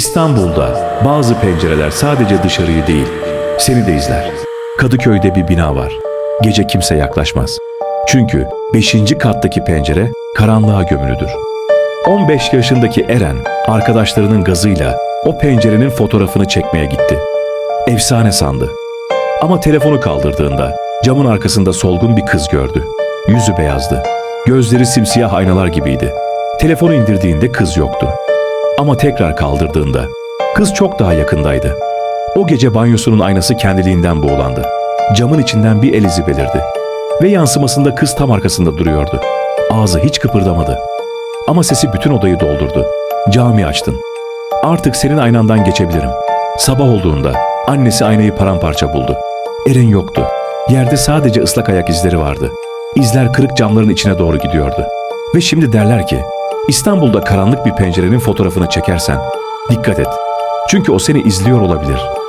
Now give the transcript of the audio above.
İstanbul'da bazı pencereler sadece dışarıyı değil, seni de izler. Kadıköy'de bir bina var. Gece kimse yaklaşmaz. Çünkü 5. kattaki pencere karanlığa gömülüdür. 15 yaşındaki Eren arkadaşlarının gazıyla o pencerenin fotoğrafını çekmeye gitti. Efsane sandı. Ama telefonu kaldırdığında camın arkasında solgun bir kız gördü. Yüzü beyazdı. Gözleri simsiyah aynalar gibiydi. Telefonu indirdiğinde kız yoktu. Ama tekrar kaldırdığında kız çok daha yakındaydı. O gece banyosunun aynası kendiliğinden buğulandı. Camın içinden bir el izi belirdi. Ve yansımasında kız tam arkasında duruyordu. Ağzı hiç kıpırdamadı. Ama sesi bütün odayı doldurdu. Cami açtın. Artık senin aynandan geçebilirim. Sabah olduğunda annesi aynayı paramparça buldu. Eren yoktu. Yerde sadece ıslak ayak izleri vardı. İzler kırık camların içine doğru gidiyordu. Ve şimdi derler ki, İstanbul'da karanlık bir pencerenin fotoğrafını çekersen, dikkat et. Çünkü o seni izliyor olabilir.